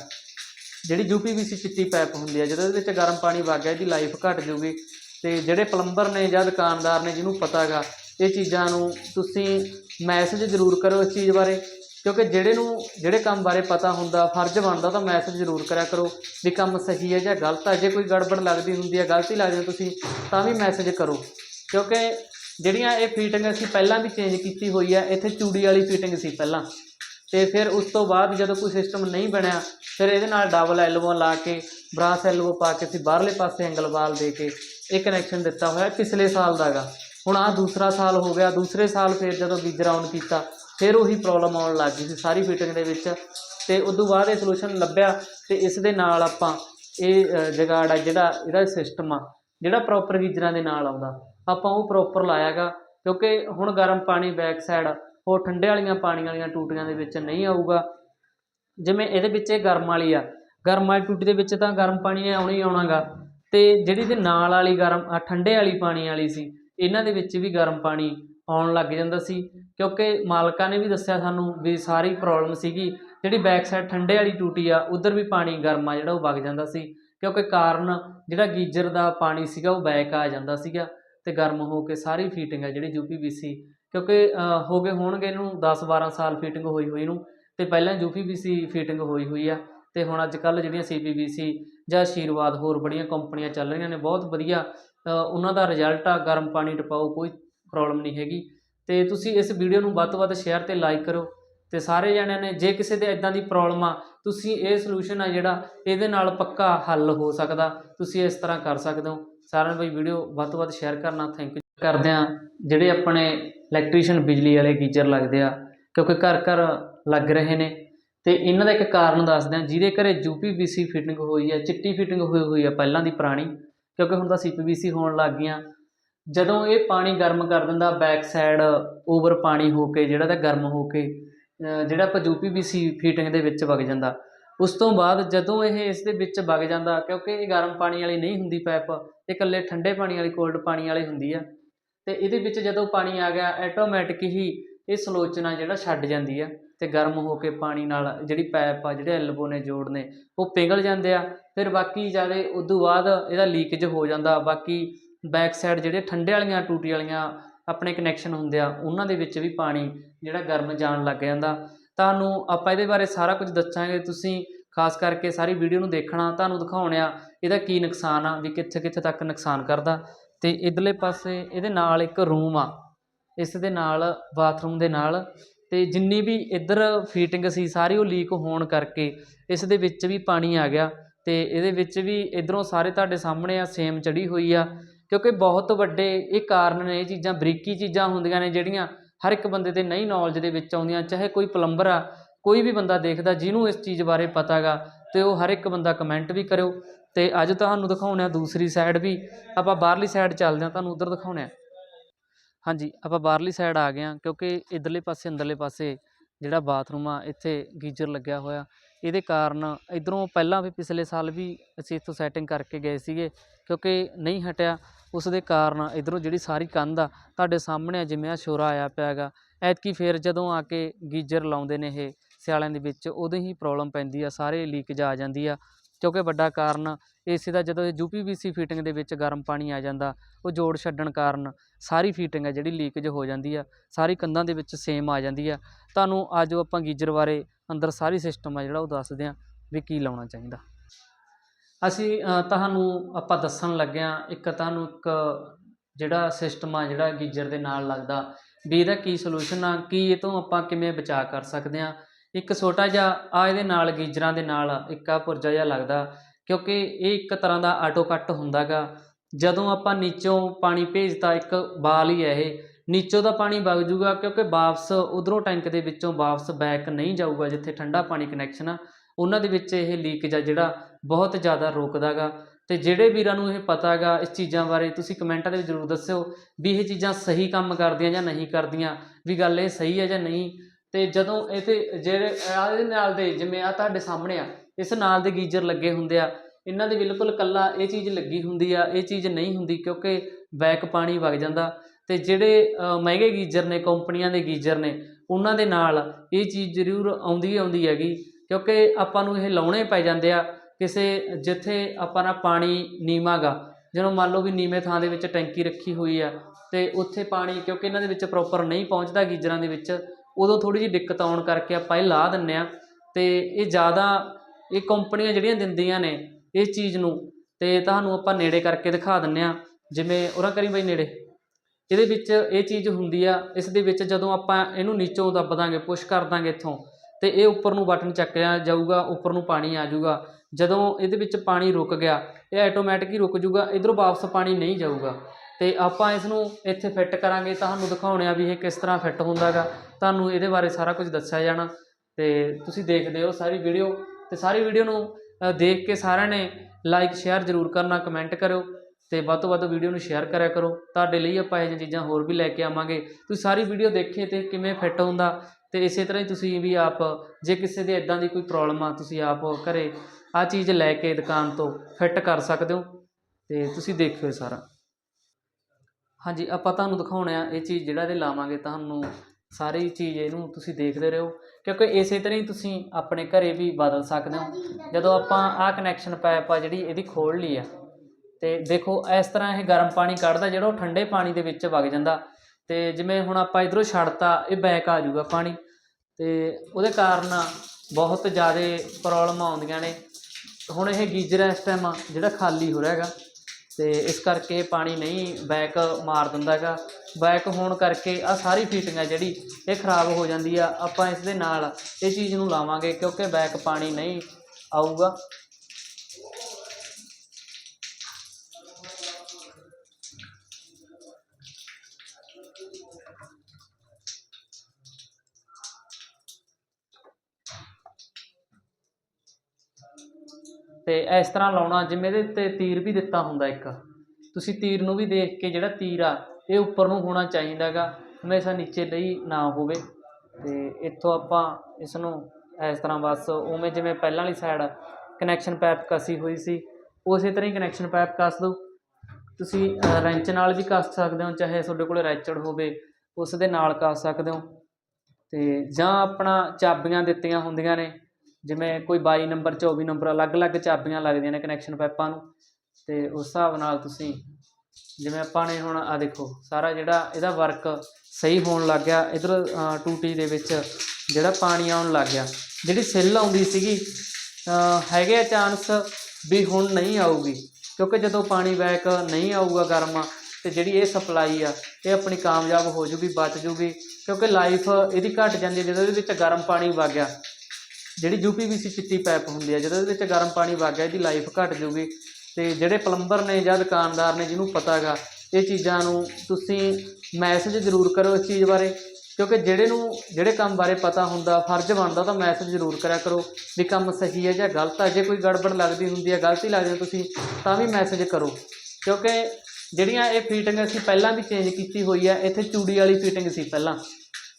ਜਿਹੜੀ ਯੂਪੀਵੀਸੀ ਚਿੱਟੀ ਪਾਈਪ ਹੁੰਦੀ ਹੈ ਜਦੋਂ ਇਹਦੇ ਵਿੱਚ ਗਰਮ ਪਾਣੀ ਵਗ ਗਿਆ, ਇਹਦੀ ਲਾਈਫ ਘਟ ਜੂਗੀ ਤੇ ਜਿਹੜੇ ਪਲੰਬਰ ਨੇ ਜਾਂ ਦੁਕਾਨਦਾਰ ਨੇ ਜਿਹਨੂੰ ਪਤਾ ਹੈਗਾ ਇਹ ਚੀਜ਼ਾਂ ਨੂੰ ਤੁਸੀਂ ਮੈਸੇਜ ਜ਼ਰੂਰ ਕਰੋ ਇਸ ਚੀਜ਼ ਬਾਰੇ। ਕਿਉਂਕਿ ਜਿਹੜੇ ਨੂੰ, ਜਿਹੜੇ ਕੰਮ ਬਾਰੇ ਪਤਾ ਹੁੰਦਾ, ਫਰਜ਼ ਬਣਦਾ, ਤਾਂ ਮੈਸੇਜ ਜ਼ਰੂਰ ਕਰਿਆ ਕਰੋ ਵੀ ਕੰਮ ਸਹੀ ਹੈ ਜਾਂ ਗਲਤ ਹੈ ਜੇ ਕੋਈ ਗੜਬੜ ਲੱਗਦੀ ਹੁੰਦੀ ਹੈ ਗਲਤੀ ਲੱਗਦੀ ਹੈ ਤੁਸੀਂ, ਤਾਂ ਵੀ ਮੈਸੇਜ ਕਰੋ। ਕਿਉਂਕਿ ਜਿਹੜੀਆਂ ਇਹ ਫੀਟਿੰਗ ਅਸੀਂ ਪਹਿਲਾਂ ਵੀ ਚੇਂਜ ਕੀਤੀ ਹੋਈ ਹੈ ਇੱਥੇ ਚੂੜੀ ਵਾਲੀ ਫੀਟਿੰਗ ਸੀ ਪਹਿਲਾਂ। ਤੇ ਫਿਰ ਉਸ ਤੋਂ ਬਾਅਦ ਜਦੋਂ ਕੋਈ ਸਿਸਟਮ ਨਹੀਂ ਬਣਿਆ, ਫਿਰ ਇਹਦੇ ਨਾਲ ਡਬਲ ਐਲਬੋ ਲਾ ਕੇ ਬਰਾਸ ਐਲਬੋ ਪਾ ਕੇ ਅਸੀਂ ਬਾਹਰਲੇ ਪਾਸੇ ਐਂਗਲ ਵਾਲ ਦੇ ਕੇ ਇਹ ਕਨੈਕਸ਼ਨ ਦਿੱਤਾ ਹੋਇਆ ਪਿਛਲੇ ਸਾਲ ਦਾਗਾ ਹੁਣ ਆ ਦੂਸਰਾ ਸਾਲ ਹੋ ਗਿਆ, ਦੂਸਰੇ ਸਾਲ ਫਿਰ ਜਦੋਂ ਗੀਜ਼ਰ ਆਨ ਕੀਤਾ, ਫਿਰ ਉਹੀ ਪ੍ਰੋਬਲਮ ਆਉਣ ਲੱਗ ਗਈ ਸੀ ਸਾਰੀ ਫਿਟਿੰਗ ਦੇ ਵਿੱਚ। ਤੇ ਉਸ ਤੋਂ ਬਾਅਦ ਇਹ ਸੋਲੂਸ਼ਨ ਲੱਭਿਆ ਤੇ ਇਸ ਦੇ ਨਾਲ ਆਪਾਂ ਇਹ ਜਗਾੜ ਆ ਜਿਹੜਾ ਇਹਦਾ ਸਿਸਟਮ ਆ, ਜਿਹੜਾ ਪ੍ਰੋਪਰ ਗੀਜ਼ਰਾਂ ਦੇ ਨਾਲ ਆਉਂਦਾ, ਆਪਾਂ ਉਹ ਪ੍ਰੋਪਰ ਲਾਇਆਗਾ, ਕਿਉਂਕਿ ਹੁਣ ਗਰਮ ਪਾਣੀ ਬੈਕ ਸਾਈਡ ਉਹ ਠੰਡੇ ਵਾਲੀਆਂ ਪਾਣੀ ਵਾਲੀਆਂ ਟੂਟੀਆਂ ਦੇ ਵਿੱਚ ਨਹੀਂ ਆਊਗਾ। ਜਿਵੇਂ ਇਹਦੇ ਵਿੱਚ ਇਹ ਗਰਮ ਵਾਲੀ ਆ। ਗਰਮ ਵਾਲੀ ਟੂਟੀ ਦੇ ਵਿੱਚ ਤਾਂ ਗਰਮ ਪਾਣੀ ਆਉਣਾ ਹੀ ਆਉਣਾਗਾ। ਤੇ ਜਿਹੜੀ ਦੇ ਨਾਲ ਵਾਲੀ ਗਰਮ ਆ ਠੰਡੇ ਵਾਲੀ ਪਾਣੀ ਵਾਲੀ ਸੀ, ਇਹਨਾਂ ਦੇ ਵਿੱਚ ਵੀ ਗਰਮ ਪਾਣੀ ਆਉਣ ਲੱਗ ਜਾਂਦਾ ਸੀ। ਕਿਉਂਕਿ ਮਾਲਕਾਂ ਨੇ ਵੀ ਦੱਸਿਆ ਸਾਨੂੰ ਵੀ ਸਾਰੀ ਪ੍ਰੋਬਲਮ ਸੀਗੀ। ਜਿਹੜੀ ਬੈਕ ਸਾਈਡ ਠੰਡੇ ਵਾਲੀ ਟੂਟੀ ਆ, ਉਧਰ ਵੀ ਪਾਣੀ ਗਰਮ ਆ ਜਿਹੜਾ ਉਹ ਵਗ ਜਾਂਦਾ ਸੀ। ਕਿਉਂਕਿ ਕਾਰਨ ਜਿਹੜਾ ਗੀਜ਼ਰ ਦਾ ਪਾਣੀ ਸੀਗਾ ਉਹ ਬੈਕ ਆ ਜਾਂਦਾ ਸੀਗਾ ਤੇ ਗਰਮ ਹੋ ਕੇ ਸਾਰੀ ਫੀਟਿੰਗ ਆ ਜਿਹੜੀ ਯੂਪੀਵੀਸੀ ਕਿਉਂਕਿ ਹੋ ਗਏ ਹੋਣਗੇ ਇਹਨੂੰ 10 12 ਸਾਲ ਫੀਟਿੰਗ ਹੋਈ ਹੋਈ ਨੂੰ, ਤੇ ਪਹਿਲਾਂ ਯੂਪੀਵੀਸੀ ਫੀਟਿੰਗ ਹੋਈ ਹੋਈ ਆ, ਤੇ ਹੁਣ ਅੱਜ ਕੱਲ ਜਿਹੜੀਆਂ ਸੀਪੀਵੀਸੀ ਜਾਂ ਆਸ਼ੀਰਵਾਦ ਹੋਰ ਬੜੀਆਂ ਕੰਪਨੀਆਂ ਚੱਲ ਰਹੀਆਂ ਨੇ, ਬਹੁਤ ਵਧੀਆ ਉਹਨਾਂ ਦਾ ਰਿਜ਼ਲਟ ਆ, ਗਰਮ ਪਾਣੀ ਟਪਾਓ, ਕੋਈ ਪ੍ਰੋਬਲਮ ਨਹੀਂ ਹੈਗੀ। ਤੇ ਤੁਸੀਂ ਇਸ ਵੀਡੀਓ ਨੂੰ ਵੱਧ ਤੋਂ ਵੱਧ ਸ਼ੇਅਰ ਤੇ ਲਾਈਕ ਕਰੋ, ਤੇ ਸਾਰੇ ਜਣਿਆਂ ਨੇ ਜੇ ਕਿਸੇ ਦੇ ਇਦਾਂ ਦੀ ਪ੍ਰੋਬਲਮ ਆ, ਤੁਸੀਂ ਇਹ ਸੋਲੂਸ਼ਨ ਆ ਜਿਹੜਾ ਇਹਦੇ ਨਾਲ ਪੱਕਾ ਹੱਲ ਹੋ ਸਕਦਾ, ਤੁਸੀਂ ਇਸ ਤਰ੍ਹਾਂ ਕਰ ਸਕਦੇ ਹੋ। ਸਾਰਿਆਂ ਨੂੰ ਬਈ ਵੀਡੀਓ ਵੱਧ ਤੋਂ ਵੱਧ ਸ਼ੇਅਰ ਕਰਨਾ ਥੈਂਕ ਯੂ ਕਰਦਿਆਂ ਜਿਹੜੇ ਆਪਣੇ ਇਲੈਕਟ੍ਰੀਸ਼ਨ ਬਿਜਲੀ ਵਾਲੇ ਗੀਜ਼ਰ ਲੱਗਦੇ ਆ, ਕਿਉਂਕਿ ਘਰ ਘਰ ਲੱਗ ਰਹੇ ਨੇ। ਅਤੇ ਇਹਨਾਂ ਦਾ ਇੱਕ ਕਾਰਨ ਦੱਸਦੇ ਆ ਜਿਹਦੇ ਬੀ ਸੀ ਫਿਟਿੰਗ ਹੋਈ ਹੈ ਚਿੱਟੀ ਫਿਟਿੰਗ ਹੋਈ ਹੋਈ ਆ ਪਹਿਲਾਂ ਦੀ ਪੁਰਾਣੀ, ਕਿਉਂਕਿ ਹੁਣ ਤਾਂ ਸੀ ਪੀ ਬੀ ਸੀ ਹੋਣ ਲੱਗ ਗਈਆਂ। ਜਦੋਂ ਇਹ ਪਾਣੀ ਗਰਮ ਕਰ ਦਿੰਦਾ ਬੈਕ ਸਾਈਡ ਓਵਰ ਪਾਣੀ ਹੋ ਕੇ, ਜਿਹੜਾ ਤਾਂ ਗਰਮ ਹੋ ਕੇ ਜਿਹੜਾ ਆਪਾਂ U P B C fitting ਦੇ ਵਿੱਚ ਵਗ ਜਾਂਦਾ, ਉਸ ਤੋਂ ਬਾਅਦ ਜਦੋਂ ਇਹ ਇਸ ਦੇ ਵਿੱਚ ਵਗ ਜਾਂਦਾ, ਕਿਉਂਕਿ ਇਹ ਗਰਮ ਪਾਣੀ ਵਾਲੀ ਨਹੀਂ ਹੁੰਦੀ ਪਾਈਪ ਇਹ ਇਕੱਲੇ ਠੰਡੇ ਪਾਣੀ ਵਾਲੀ ਕੋਲਡ ਪਾਣੀ ਵਾਲੀ ਹੁੰਦੀ ਆ ਤੇ ਇਹਦੇ ਵਿੱਚ ਜਦੋਂ ਪਾਣੀ ਆ ਗਿਆ ਆਟੋਮੈਟਿਕ ਹੀ ਇਹ ਸਲੋਚਨਾ ਜਿਹੜਾ ਛੱਡ ਜਾਂਦੀ ਆ ਤੇ ਗਰਮ ਹੋ ਕੇ ਪਾਣੀ ਨਾਲ ਜਿਹੜੀ ਪਾਈਪ ਆ, ਜਿਹੜੇ ਐਲਬੋ ਨੇ, ਜੋੜ ਨੇ, ਉਹ ਪਿਘਲ ਜਾਂਦੇ ਆ। ਫਿਰ ਬਾਕੀ ਜਿਆਦੇ ਉਦੋਂ ਬਾਅਦ ਇਹਦਾ ਲੀਕੇਜ ਹੋ ਜਾਂਦਾ। ਬਾਕੀ ਬੈਕ ਸਾਈਡ ਜਿਹੜੇ ਠੰਡੇ ਵਾਲੀਆਂ, ਟੂਟੀ ਵਾਲੀਆਂ ਆਪਣੇ ਕਨੈਕਸ਼ਨ ਹੁੰਦੇ ਆ, ਉਹਨਾਂ ਦੇ ਵਿੱਚ ਵੀ ਪਾਣੀ ਜਿਹੜਾ ਗਰਮ ਜਾਣ ਲੱਗ ਜਾਂਦਾ। ਤੁਹਾਨੂੰ ਆਪਾਂ ਇਹਦੇ ਬਾਰੇ ਸਾਰਾ ਕੁਝ ਦੱਸਾਂਗੇ। ਤੁਸੀਂ ਖਾਸ ਕਰਕੇ ਸਾਰੀ ਵੀਡੀਓ ਨੂੰ ਦੇਖਣਾ, ਤੁਹਾਨੂੰ ਦਿਖਾਉਣਿਆ ਇਹਦਾ ਕੀ ਨੁਕਸਾਨ ਆ, ਵੀ ਕਿੱਥੇ ਕਿੱਥੇ ਤੱਕ ਨੁਕਸਾਨ ਕਰਦਾ। ਤੇ ਇਧਰਲੇ ਪਾਸੇ ਇਹਦੇ ਨਾਲ ਇੱਕ ਰੂਮ ਆ। ਇਸ ਦੇ ਨਾਲ ਬਾਥਰੂਮ ਦੇ ਨਾਲ ਤੇ ਜਿੰਨੀ ਵੀ ਇੱਧਰ ਫੀਟਿੰਗ ਸੀ, ਸਾਰੀ ਉਹ ਲੀਕ ਹੋਣ ਕਰਕੇ ਇਸ ਦੇ ਵਿੱਚ ਵੀ ਪਾਣੀ ਆ ਗਿਆ ਤੇ ਇਹਦੇ ਵਿੱਚ ਵੀ ਇਧਰੋਂ ਸਾਰੇ ਤੁਹਾਡੇ ਸਾਹਮਣੇ ਆ ਸੇਮ ਚੜੀ ਹੋਈ ਆ। ਕਿਉਂਕਿ ਬਹੁਤ ਵੱਡੇ ਇਹ ਕਾਰਨ ਨੇ, ਇਹ ਚੀਜ਼ਾਂ ਬਰੀਕੀ ਚੀਜ਼ਾਂ ਹੁੰਦੀਆਂ ਨੇ ਜਿਹੜੀਆਂ ਹਰ ਇੱਕ ਬੰਦੇ ਦੇ ਨਹੀਂ ਨੌਲੇਜ ਦੇ ਵਿੱਚ ਆਉਂਦੀਆਂ, ਚਾਹੇ ਕੋਈ ਪਲੰਬਰ ਆ, ਕੋਈ ਵੀ ਬੰਦਾ ਦੇਖਦਾ, ਜਿਹਨੂੰ ਇਸ ਚੀਜ਼ ਬਾਰੇ ਪਤਾ ਗਾ, ਤੇ ਉਹ ਹਰ ਇੱਕ ਬੰਦਾ ਕਮੈਂਟ ਵੀ ਕਰਿਓ। ਅਤੇ ਅੱਜ ਤੁਹਾਨੂੰ ਦਿਖਾਉਣਾ ਦੂਸਰੀ ਸਾਈਡ ਵੀ। ਆਪਾਂ ਬਾਹਰਲੀ ਸਾਈਡ ਚੱਲਦੇ ਹਾਂ ਤੁਹਾਨੂੰ ਉਧਰ ਦਿਖਾਉਣਾ ਹਾਂਜੀ, ਆਪਾਂ ਬਾਹਰਲੀ ਸਾਈਡ ਆ ਗਏ ਹਾਂ ਕਿਉਂਕਿ ਇੱਧਰਲੇ ਪਾਸੇ, ਅੰਦਰਲੇ ਪਾਸੇ ਜਿਹੜਾ ਬਾਥਰੂਮ ਆ, ਇੱਥੇ ਗੀਜ਼ਰ ਲੱਗਿਆ ਹੋਇਆ। ਇਹਦੇ ਕਾਰਨ ਇਧਰੋਂ ਪਹਿਲਾਂ ਵੀ ਪਿਛਲੇ ਸਾਲ ਵੀ ਅਸੀਂ ਇੱਥੋਂ ਸੈਟਿੰਗ ਕਰਕੇ ਗਏ ਸੀਗੇ, ਕਿਉਂਕਿ ਨਹੀਂ ਹਟਿਆ। ਉਸ ਦੇ ਕਾਰਨ ਇਧਰੋਂ ਜਿਹੜੀ ਸਾਰੀ ਕੰਧ ਆ, ਤੁਹਾਡੇ ਸਾਹਮਣੇ ਆ, ਜਿਵੇਂ ਆ ਸ਼ੋਰਾ ਆਇਆ ਪਿਆ ਹੈਗਾ। ਐਤਕੀ ਫੇਰ ਜਦੋਂ ਆ ਕੇ ਗੀਜ਼ਰ ਲਾਉਂਦੇ ਨੇ ਇਹ ਸਿਆਲਿਆਂ ਦੇ ਵਿੱਚ, ਉਦੋਂ ਹੀ ਪ੍ਰੋਬਲਮ ਪੈਂਦੀ ਆ, ਸਾਰੇ ਲੀਕੇਜ ਆ ਜਾਂਦੀ ਆ। ਕਿਉਂਕਿ ਵੱਡਾ ਕਾਰਨ ਏਸੀ ਦਾ ਜਦੋਂ ਯੂਪੀਵੀਸੀ ਫਿਟਿੰਗ ਦੇ ਵਿੱਚ ਗਰਮ ਪਾਣੀ ਆ ਜਾਂਦਾ, ਉਹ ਜੋੜ ਛੱਡਣ ਕਾਰਨ ਸਾਰੀ ਫਿਟਿੰਗ ਹੈ ਜਿਹੜੀ ਲੀਕੇਜ ਹੋ ਜਾਂਦੀ ਆ, ਸਾਰੀ ਕੰਧਾਂ ਦੇ ਵਿੱਚ ਸੇਮ ਆ ਜਾਂਦੀ ਆ। ਤੁਹਾਨੂੰ ਅੱਜ ਆਪਾਂ ਗੀਜ਼ਰ ਬਾਰੇ ਅੰਦਰ ਸਾਰੀ ਸਿਸਟਮ ਆ ਜਿਹੜਾ ਉਹ ਦੱਸਦੇ ਆ ਵੀ ਕੀ ਲਾਉਣਾ ਚਾਹੀਦਾ। ਅਸੀਂ ਤੁਹਾਨੂੰ ਆਪਾਂ ਦੱਸਣ ਲੱਗੇ ਹਾਂ, ਇੱਕ ਤੁਹਾਨੂੰ ਇੱਕ ਜਿਹੜਾ ਸਿਸਟਮ ਆ ਜਿਹੜਾ ਗੀਜ਼ਰ ਦੇ ਨਾਲ ਲੱਗਦਾ, ਵੀ ਇਹਦਾ ਕੀ ਸੋਲੂਸ਼ਨ ਆ, ਕੀ ਇਹ ਤੋਂ ਆਪਾਂ ਕਿਵੇਂ ਬਚਾਅ ਕਰ ਸਕਦੇ ਹਾਂ ਇੱਕ ਛੋਟਾ ਜਿਹਾ ਆ ਇਹਦੇ ਨਾਲ, ਗੀਜ਼ਰਾਂ ਦੇ ਨਾਲ ਇੱਕ ਆ ਪੁਰਜਾ ਜਿਹਾ ਲੱਗਦਾ, ਕਿਉਂਕਿ ਇਹ ਇੱਕ ਤਰ੍ਹਾਂ ਦਾ ਆਟੋ ਕੱਟ ਹੁੰਦਾਗਾ। ਜਦੋਂ ਆਪਾਂ ਨੀਚੋਂ ਪਾਣੀ ਭੇਜਤਾ, ਇੱਕ ਬਾਲ ਹੀ ਹੈ ਇਹ, ਨੀਚੋਂ ਦਾ ਪਾਣੀ ਵਗ ਜੂਗਾ, ਕਿਉਂਕਿ ਵਾਪਸ ਉਧਰੋਂ ਟੈਂਕ ਦੇ ਵਿੱਚੋਂ ਵਾਪਸ ਬੈਕ ਨਹੀਂ ਜਾਊਗਾ, ਜਿੱਥੇ ਠੰਡਾ ਪਾਣੀ ਕਨੈਕਸ਼ਨ ਆ, ਉਹਨਾਂ ਦੇ ਵਿੱਚ ਇਹ ਲੀਕੇਜ ਆ ਜਿਹੜਾ ਬਹੁਤ ਜ਼ਿਆਦਾ ਰੋਕਦਾਗਾ। ਤੇ ਜਿਹੜੇ ਵੀਰਾਂ ਨੂੰ ਇਹ ਪਤਾਗਾ, ਇਸ ਚੀਜ਼ਾਂ ਬਾਰੇ ਤੁਸੀਂ ਕਮੈਂਟਾਂ ਦੇ ਵਿੱਚ ਜ਼ਰੂਰ ਦੱਸਿਓ, ਵੀ ਇਹ ਚੀਜ਼ਾਂ ਸਹੀ ਕੰਮ ਕਰਦੀਆਂ ਜਾਂ ਨਹੀਂ ਕਰਦੀਆਂ, ਵੀ ਗੱਲ ਇਹ ਸਹੀ ਹੈ ਜਾਂ ਨਹੀਂ। ਤੇ ਜਦੋਂ ਇਹ ਜਿਹੜੇ, ਆਹ ਇਹਦੇ ਨਾਲ ਦੇ ਜਿਵੇਂ ਆ ਤੁਹਾਡੇ ਸਾਹਮਣੇ ਆ, ਇਸ ਨਾਲ ਦੇ ਗੀਜ਼ਰ ਲੱਗੇ ਹੁੰਦੇ ਆ। ਇਹਨਾਂ ਦੇ ਬਿਲਕੁਲ ਕੱਲਾ ਇਹ ਚੀਜ਼ ਲੱਗੀ ਹੁੰਦੀ ਆ, ਇਹ ਚੀਜ਼ ਨਹੀਂ ਹੁੰਦੀ ਕਿਉਂਕਿ ਬੈਕ ਪਾਣੀ ਵਗ ਜਾਂਦਾ। ਤੇ ਜਿਹੜੇ ਮਹਿੰਗੇ ਗੀਜ਼ਰ ਨੇ, ਕੰਪਨੀਆਂ ਦੇ ਗੀਜ਼ਰ ਨੇ, ਉਹਨਾਂ ਦੇ ਨਾਲ ਇਹ ਚੀਜ਼ ਜ਼ਰੂਰ ਆਉਂਦੀ ਹੀ ਆਉਂਦੀ ਹੈਗੀ। ਕਿਉਂਕਿ ਆਪਾਂ ਨੂੰ ਇਹ ਲਾਉਣੇ ਪੈ ਜਾਂਦੇ ਆ ਕਿਸੇ, ਜਿੱਥੇ ਆਪਾਂ ਨਾ ਪਾਣੀ ਨੀਵਾਂਗਾ। ਜਦੋਂ ਮੰਨ ਲਓ ਵੀ ਨੀਵੇਂ ਥਾਂ ਦੇ ਵਿੱਚ ਟੈਂਕੀ ਰੱਖੀ ਹੋਈ ਆ, ਤੇ ਉੱਥੇ ਪਾਣੀ ਕਿਉਂਕਿ ਇਹਨਾਂ ਦੇ ਵਿੱਚ ਪ੍ਰੋਪਰ ਨਹੀਂ ਪਹੁੰਚਦਾ ਗੀਜ਼ਰਾਂ ਦੇ ਵਿੱਚ ਉਦੋਂ ਥੋੜ੍ਹੀ ਜਿਹੀ ਦਿੱਕਤ ਆਉਣ ਕਰਕੇ ਆਪਾਂ ਇਹ ਲਾ ਦਿੰਦੇ ਹਾਂ ਅਤੇ ਇਹ ਜ਼ਿਆਦਾ ਇਹ ਕੰਪਨੀਆਂ ਜਿਹੜੀਆਂ ਦਿੰਦੀਆਂ ਨੇ ਇਸ ਚੀਜ਼ ਨੂੰ ਅਤੇ ਤੁਹਾਨੂੰ ਆਪਾਂ ਨੇੜੇ ਕਰਕੇ ਦਿਖਾ ਦਿੰਦੇ ਹਾਂ। ਜਿਵੇਂ ਉਰਾਂ ਕਰੀ ਬਈ ਨੇੜੇ। ਇਹਦੇ ਵਿੱਚ ਇਹ ਚੀਜ਼ ਹੁੰਦੀ ਆ, ਇਸ ਦੇ ਵਿੱਚ ਜਦੋਂ ਆਪਾਂ ਇਹਨੂੰ ਨੀਚੋਂ ਦੱਬ ਦਾਂਗੇ, ਪੁਸ਼ ਕਰ ਦਾਂਗੇ ਇੱਥੋਂ, ਤੇ ਇਹ ਉੱਪਰ ਨੂੰ ਬਟਨ ਚੱਕਿਆ ਜਾਊਗਾ, ਉੱਪਰ ਨੂੰ ਪਾਣੀ ਆ ਜਾਊਗਾ। ਜਦੋਂ ਇਹਦੇ ਵਿੱਚ ਪਾਣੀ ਰੁਕ ਗਿਆ, ਇਹ ਆਟੋਮੈਟਿਕ ਹੀ ਰੁਕ ਜਾਊਗਾ, ਇਧਰੋਂ ਵਾਪਸ ਪਾਣੀ ਨਹੀਂ ਜਾਊਗਾ। ਤੇ ਆਪਾਂ ਇਸ ਨੂੰ ਇੱਥੇ ਫਿੱਟ ਕਰਾਂਗੇ, ਤੁਹਾਨੂੰ ਦਿਖਾਉਣੇ ਆ ਵੀ ਇਹ ਕਿਸ ਤਰ੍ਹਾਂ ਫਿੱਟ ਹੁੰਦਾਗਾ। ਤੁਹਾਨੂੰ ਇਹਦੇ ਬਾਰੇ ਸਾਰਾ ਕੁਝ ਦੱਸਿਆ ਜਾਣਾ। ਤੇ ਤੁਸੀਂ ਦੇਖਦੇ ਹੋ ਸਾਰੀ ਵੀਡੀਓ ਤੇ ਸਾਰੀ ਵੀਡੀਓ ਨੂੰ ਦੇਖ ਕੇ ਸਾਰਿਆਂ ਨੇ ਲਾਈਕ ਸ਼ੇਅਰ ਜ਼ਰੂਰ ਕਰਨਾ ਕਮੈਂਟ ਕਰਿਓ। ਤੇ ਵੱਧ ਤੋਂ ਵੱਧ ਵੀਡੀਓ ਨੂੰ ਸ਼ੇਅਰ ਕਰਿਆ ਕਰੋ। ਤੁਹਾਡੇ ਲਈ ਆਪਾਂ ਇਹ ਜਿਹੀਆਂ ਚੀਜ਼ਾਂ ਹੋਰ ਵੀ ਲੈ ਕੇ ਆਵਾਂਗੇ। ਤੁਸੀਂ ਸਾਰੀ ਵੀਡੀਓ ਦੇਖੇ ਤੇ ਕਿਵੇਂ ਫਿੱਟ ਹੁੰਦਾ। ਤੇ ਇਸੇ ਤਰ੍ਹਾਂ ਹੀ ਤੁਸੀਂ ਵੀ ਆਪ, ਜੇ ਕਿਸੇ ਦੇ ਇਦਾਂ ਦੀ ਕੋਈ ਪ੍ਰੋਬਲਮ ਆ, ਤੁਸੀਂ ਆਪ ਘਰੇ ਆ ਚੀਜ਼ ਲੈ ਕੇ ਦੁਕਾਨ ਤੋਂ ਫਿੱਟ ਕਰ ਸਕਦੇ ਹੋ। ਤੇ ਤੁਸੀਂ ਦੇਖਿਓ ਇਹ ਸਾਰਾ। ਹਾਂਜੀ, ਆਪਾਂ ਤੁਹਾਨੂੰ ਦਿਖਾਉਣੇ ਆ ਇਹ ਚੀਜ਼ ਜਿਹੜਾ ਇਹਦੇ ਲਾਵਾਂਗੇ ਤੁਹਾਨੂੰ। ਸਾਰੀ ਚੀਜ਼ ਇਹਨੂੰ ਤੁਸੀਂ ਦੇਖਦੇ ਰਹੋ। ਕਿਉਂਕਿ ਇਸੇ ਤਰ੍ਹਾਂ ਹੀ ਤੁਸੀਂ ਆਪਣੇ ਘਰੇ ਵੀ ਬਦਲ ਸਕਦੇ ਹੋ। ਜਦੋਂ ਆਪਾਂ ਆਹ ਕਨੈਕਸ਼ਨ ਪਾਈਪ ਆ ਜਿਹੜੀ ਇਹਦੀ ਖੋਲ ਲਈ ਆ, ਤੇ ਦੇਖੋ ਇਸ ਤਰ੍ਹਾਂ ਇਹ ਗਰਮ ਪਾਣੀ ਕੱਢਦਾ ਜਿਹੜਾ ਉਹ ਠੰਡੇ ਪਾਣੀ ਦੇ ਵਿੱਚ ਵਗ ਜਾਂਦਾ। ਤੇ ਜਿਵੇਂ ਹੁਣ ਆਪਾਂ ਇਧਰੋਂ ਛੱਡਤਾ, ਇਹ ਬੈਕ ਆ ਜਾਊਗਾ ਪਾਣੀ। ਤੇ ਉਹਦੇ ਕਾਰਨ ਬਹੁਤ ਜ਼ਿਆਦਾ ਪ੍ਰੋਬਲਮ ਆਉਂਦੀਆਂ ਨੇ। ਹੁਣ ਇਹ ਗੀਜ਼ਰ ਇਸ ਟਾਈਮ ਜਿਹੜਾ ਖਾਲੀ ਹੋ ਰਿਹਾ ਹੈਗਾ। ਤੇ ਇਸ ਕਰਕੇ ਪਾਣੀ ਨਹੀਂ ਬੈਕ ਮਾਰ ਦਿੰਦਾ ਹੈਗਾ। ਬੈਕ ਹੋਣ ਕਰਕੇ ਆ ਸਾਰੀ ਫਿਟਿੰਗ ਹੈ ਜਿਹੜੀ, ਇਹ ਖਰਾਬ ਹੋ ਜਾਂਦੀ ਆ। ਆਪਾਂ ਇਸ ਦੇ ਨਾਲ ਇਹ ਚੀਜ਼ ਨੂੰ ਲਾਵਾਂਗੇ ਕਿਉਂਕਿ ਬੈਕ ਪਾਣੀ ਨਹੀਂ ਆਊਗਾ। ਤੇ ਇਸ ਤਰ੍ਹਾਂ ਲਾਉਣਾ, ਜਿਵੇਂ ਇਹਦੇ ਉੱਤੇ ਤੀਰ ਵੀ ਦਿੱਤਾ ਹੁੰਦਾ ਇੱਕ। ਤੁਸੀਂ ਤੀਰ ਨੂੰ ਵੀ ਦੇਖ ਕੇ ਜਿਹੜਾ ਤੀਰ ਆ, ਇਹ ਉੱਪਰ ਨੂੰ ਹੋਣਾ ਚਾਹੀਦਾਗਾ ਹਮੇਸ਼ਾ ਨੀਚੇ ਲਈ ਨਾ ਹੋਵੇ। ਤੇ ਇੱਥੋਂ ਆਪਾਂ ਇਸ ਨੂੰ ਇਸ ਤਰ੍ਹਾਂ ਬਸ ਉਵੇਂ ਜਿਵੇਂ ਪਹਿਲਾਂ ਵਾਲੀ ਸਾਈਡ ਕਨੈਕਸ਼ਨ ਪਾਈਪ ਕਸੀ ਹੋਈ ਸੀ, ਉਸੇ ਤਰ੍ਹਾਂ ਹੀ ਕਨੈਕਸ਼ਨ ਪਾਈਪ ਕੱਸ ਦਿਓ ਤੁਸੀਂ ਰੈਂਚ ਨਾਲ ਵੀ ਕੱਸ ਸਕਦੇ ਹੋ, ਚਾਹੇ ਤੁਹਾਡੇ ਕੋਲ ਰੈਚੜ ਹੋਵੇ ਉਸ ਦੇ ਨਾਲ ਕੱਸ ਸਕਦੇ ਹੋ। ਤੇ ਜਾਂ ਆਪਣਾ ਚਾਬੀਆਂ ਦਿੱਤੀਆਂ ਹੁੰਦੀਆਂ ਨੇ ਜਿਵੇਂ ਕੋਈ 22 ਨੰਬਰ 24 ਨੰਬਰ, ਅਲੱਗ-ਅਲੱਗ ਚਾਬੀਆਂ ਲੱਗਦੀਆਂ ਨੇ ਕਨੈਕਸ਼ਨ ਪਾਈਪਾਂ ਨੂੰ, ਤੇ ਉਸ ਹਿਸਾਬ ਨਾਲ ਤੁਸੀਂ ਜਿਵੇਂ ਆਪਾਂ ਨੇ ਹੁਣ ਆ ਦੇਖੋ, ਸਾਰਾ ਜਿਹੜਾ ਇਹਦਾ ਵਰਕ ਸਹੀ ਹੋਣ ਲੱਗ ਗਿਆ, ਇਧਰ ਟੂਟੀ ਦੇ ਵਿੱਚ ਜਿਹੜਾ ਪਾਣੀ ਆਉਣ ਲੱਗ ਗਿਆ, ਜਿਹੜੀ ਸਿੱਲ ਆਉਂਦੀ ਸੀਗੀ ਹੈਗੇ ਆ ਚਾਂਸ ਵੀ ਹੁਣ ਨਹੀਂ ਆਊਗੀ, ਕਿਉਂਕਿ ਜਦੋਂ ਪਾਣੀ ਬੈਕ ਨਹੀਂ ਆਊਗਾ ਗਰਮ, ਤੇ ਜਿਹੜੀ ਇਹ ਸਪਲਾਈ ਆ, ਇਹ ਆਪਣੀ ਕਾਮਯਾਬ ਹੋ ਜੂਗੀ, ਬਚ ਜੂਗੀ, ਕਿਉਂਕਿ ਲਾਈਫ ਇਹਦੀ ਘਟ ਜਾਂਦੀ ਜਦੋਂ ਇਹਦੇ ਵਿੱਚ ਗਰਮ ਪਾਣੀ ਵਗ ਗਿਆ ਜਿਹੜੀ ਯੂਪੀਵੀਸੀ ਚਿੱਟੀ ਪਾਈਪ ਹੁੰਦੀ ਹੈ ਜਦੋਂ ਇਹਦੇ ਵਿੱਚ ਗਰਮ ਪਾਣੀ ਵਗ ਗਿਆ, ਇਹਦੀ ਲਾਈਫ ਘਟ ਜੂਗੀ ਤੇ ਜਿਹੜੇ ਪਲੰਬਰ ਨੇ ਜਾਂ ਦੁਕਾਨਦਾਰ ਨੇ ਜਿਹਨੂੰ ਪਤਾ ਹੈਗਾ ਇਹ ਚੀਜ਼ਾਂ ਨੂੰ ਤੁਸੀਂ ਮੈਸੇਜ ਜ਼ਰੂਰ ਕਰੋ ਇਸ ਚੀਜ਼ ਬਾਰੇ। ਕਿਉਂਕਿ ਜਿਹੜੇ ਨੂੰ, ਜਿਹੜੇ ਕੰਮ ਬਾਰੇ ਪਤਾ ਹੁੰਦਾ, ਫਰਜ਼ ਬਣਦਾ ਤਾਂ ਮੈਸੇਜ ਜ਼ਰੂਰ ਕਰਿਆ ਕਰੋ ਵੀ ਕੰਮ ਸਹੀ ਹੈ ਜਾਂ ਗਲਤ ਹੈ। ਜੇ ਕੋਈ ਗੜਬੜ ਲੱਗਦੀ ਹੁੰਦੀ ਹੈ, ਗਲਤੀ ਲੱਗਦੀ ਤੁਸੀਂ, ਤਾਂ ਵੀ ਮੈਸੇਜ ਕਰੋ। ਕਿਉਂਕਿ ਜਿਹੜੀਆਂ ਇਹ ਫੀਟਿੰਗ ਅਸੀਂ ਪਹਿਲਾਂ ਵੀ ਚੇਂਜ ਕੀਤੀ ਹੋਈ ਹੈ, ਇੱਥੇ ਚੂੜੀ ਵਾਲੀ ਫੀਟਿੰਗ ਸੀ ਪਹਿਲਾਂ।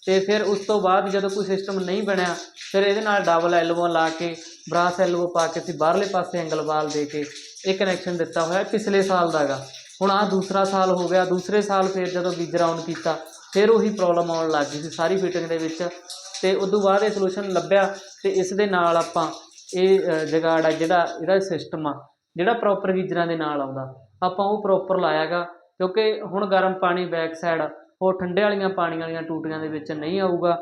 ਤੇ ਫਿਰ ਉਸ ਤੋਂ ਬਾਅਦ ਜਦੋਂ ਕੋਈ ਸਿਸਟਮ ਨਹੀਂ ਬਣਿਆ, ਫਿਰ ਇਹਦੇ ਨਾਲ ਡਬਲ ਐਲਬੋ ਲਾ ਕੇ ਬਰਾਸ ਐਲਬੋ ਪਾ ਕੇ ਅਸੀਂ ਬਾਹਰਲੇ ਪਾਸੇ ਐਂਗਲ ਵਾਲ ਦੇ ਕੇ ਇਹ ਕਨੈਕਸ਼ਨ ਦਿੱਤਾ ਹੋਇਆ ਪਿਛਲੇ ਸਾਲ ਦਾਗਾ ਹੁਣ ਆ ਦੂਸਰਾ ਸਾਲ ਹੋ ਗਿਆ, ਦੂਸਰੇ ਸਾਲ ਫਿਰ ਜਦੋਂ ਗੀਜ਼ਰ ਆਨ ਕੀਤਾ, ਫਿਰ ਉਹੀ ਪ੍ਰੋਬਲਮ ਆਉਣ ਲੱਗ ਗਈ ਸੀ ਸਾਰੀ ਫਿਟਿੰਗ ਦੇ ਵਿੱਚ। ਤੇ ਉਸ ਤੋਂ ਬਾਅਦ ਇਹ ਸੋਲੂਸ਼ਨ ਲੱਭਿਆ ਤੇ ਇਸ ਦੇ ਨਾਲ ਆਪਾਂ ਇਹ ਜਗਾੜ ਆ ਜਿਹੜਾ ਇਹਦਾ ਸਿਸਟਮ ਆ, ਜਿਹੜਾ ਪ੍ਰੋਪਰ ਗੀਜ਼ਰਾਂ ਦੇ ਨਾਲ ਆਉਂਦਾ, ਆਪਾਂ ਉਹ ਪ੍ਰੋਪਰ ਲਾਇਆਗਾ, ਕਿਉਂਕਿ ਹੁਣ ਗਰਮ ਪਾਣੀ ਬੈਕ ਸਾਈਡ ਉਹ ਠੰਡੇ ਵਾਲੀਆਂ ਪਾਣੀ ਵਾਲੀਆਂ ਟੂਟੀਆਂ ਦੇ ਵਿੱਚ ਨਹੀਂ ਆਊਗਾ।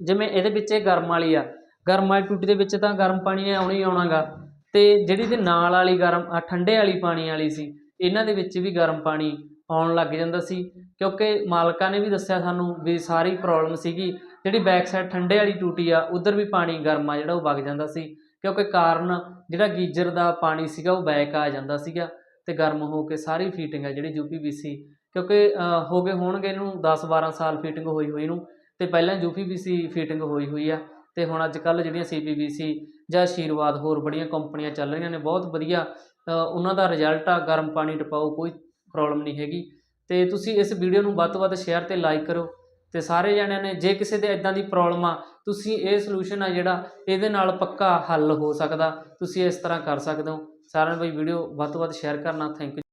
ਜਿਵੇਂ ਇਹਦੇ ਵਿੱਚ ਇਹ ਗਰਮ ਵਾਲੀ ਆ। ਗਰਮ ਵਾਲੀ ਟੂਟੀ ਦੇ ਵਿੱਚ ਤਾਂ ਗਰਮ ਪਾਣੀ ਨੇ ਆਉਣਾ ਹੀ ਆਉਣਾਗਾ। ਤੇ ਜਿਹੜੀ ਦੇ ਨਾਲ ਵਾਲੀ ਗਰਮ ਆ ਠੰਡੇ ਵਾਲੀ ਪਾਣੀ ਵਾਲੀ ਸੀ, ਇਹਨਾਂ ਦੇ ਵਿੱਚ ਵੀ ਗਰਮ ਪਾਣੀ ਆਉਣ ਲੱਗ ਜਾਂਦਾ ਸੀ। ਕਿਉਂਕਿ ਮਾਲਕਾਂ ਨੇ ਵੀ ਦੱਸਿਆ ਸਾਨੂੰ ਵੀ ਸਾਰੀ ਪ੍ਰੋਬਲਮ ਸੀਗੀ। ਜਿਹੜੀ ਬੈਕ ਸਾਈਡ ਠੰਡੇ ਵਾਲੀ ਟੂਟੀ ਆ, ਉਧਰ ਵੀ ਪਾਣੀ ਗਰਮ ਆ ਜਿਹੜਾ ਉਹ ਵਗ ਜਾਂਦਾ ਸੀ। ਕਿਉਂਕਿ ਕਾਰਨ ਜਿਹੜਾ ਗੀਜ਼ਰ ਦਾ ਪਾਣੀ ਸੀਗਾ ਉਹ ਬੈਕ ਆ ਜਾਂਦਾ ਸੀਗਾ ਤੇ ਗਰਮ ਹੋ ਕੇ ਸਾਰੀ ਫੀਟਿੰਗ ਆ ਜਿਹੜੀ ਯੂਪੀਵੀਸੀ ਕਿਉਂਕਿ ਹੋ ਗਏ ਹੋਣਗੇ ਇਹਨੂੰ 10 12 ਸਾਲ ਫੀਟਿੰਗ ਹੋਈ ਹੋਈ ਨੂੰ, ਤੇ ਪਹਿਲਾਂ ਯੂਪੀਵੀਸੀ ਫੀਟਿੰਗ ਹੋਈ ਹੋਈ ਆ, ਤੇ ਹੁਣ ਅੱਜ ਕੱਲ ਜਿਹੜੀਆਂ ਸੀਪੀਵੀਸੀ ਜਾਂ ਆਸ਼ੀਰਵਾਦ ਹੋਰ ਬੜੀਆਂ ਕੰਪਨੀਆਂ ਚੱਲ ਰਹੀਆਂ ਨੇ, ਬਹੁਤ ਵਧੀਆ ਉਹਨਾਂ ਦਾ ਰਿਜ਼ਲਟ ਆ, ਗਰਮ ਪਾਣੀ ਟਪਾਓ ਕੋਈ ਪ੍ਰੋਬਲਮ ਨਹੀਂ ਹੈਗੀ। ਤੇ ਤੁਸੀਂ ਇਸ ਵੀਡੀਓ ਨੂੰ ਵੱਧ ਤੋਂ ਵੱਧ ਸ਼ੇਅਰ ਤੇ ਲਾਈਕ ਕਰੋ, ਤੇ ਸਾਰੇ ਜਣਿਆਂ ਨੇ ਜੇ ਕਿਸੇ ਦੇ ਇਦਾਂ ਦੀ ਪ੍ਰੋਬਲਮ ਆ, ਤੁਸੀਂ ਇਹ ਸੋਲੂਸ਼ਨ ਆ ਜਿਹੜਾ ਇਹਦੇ ਨਾਲ ਪੱਕਾ ਹੱਲ ਹੋ ਸਕਦਾ, ਤੁਸੀਂ ਇਸ ਤਰ੍ਹਾਂ ਕਰ ਸਕਦੇ ਹੋ। ਸਾਰਿਆਂ ਨੂੰ ਬਈ ਵੀਡੀਓ ਵੱਧ ਤੋਂ ਵੱਧ ਸ਼ੇਅਰ ਕਰਨਾ ਥੈਂਕ ਯੂ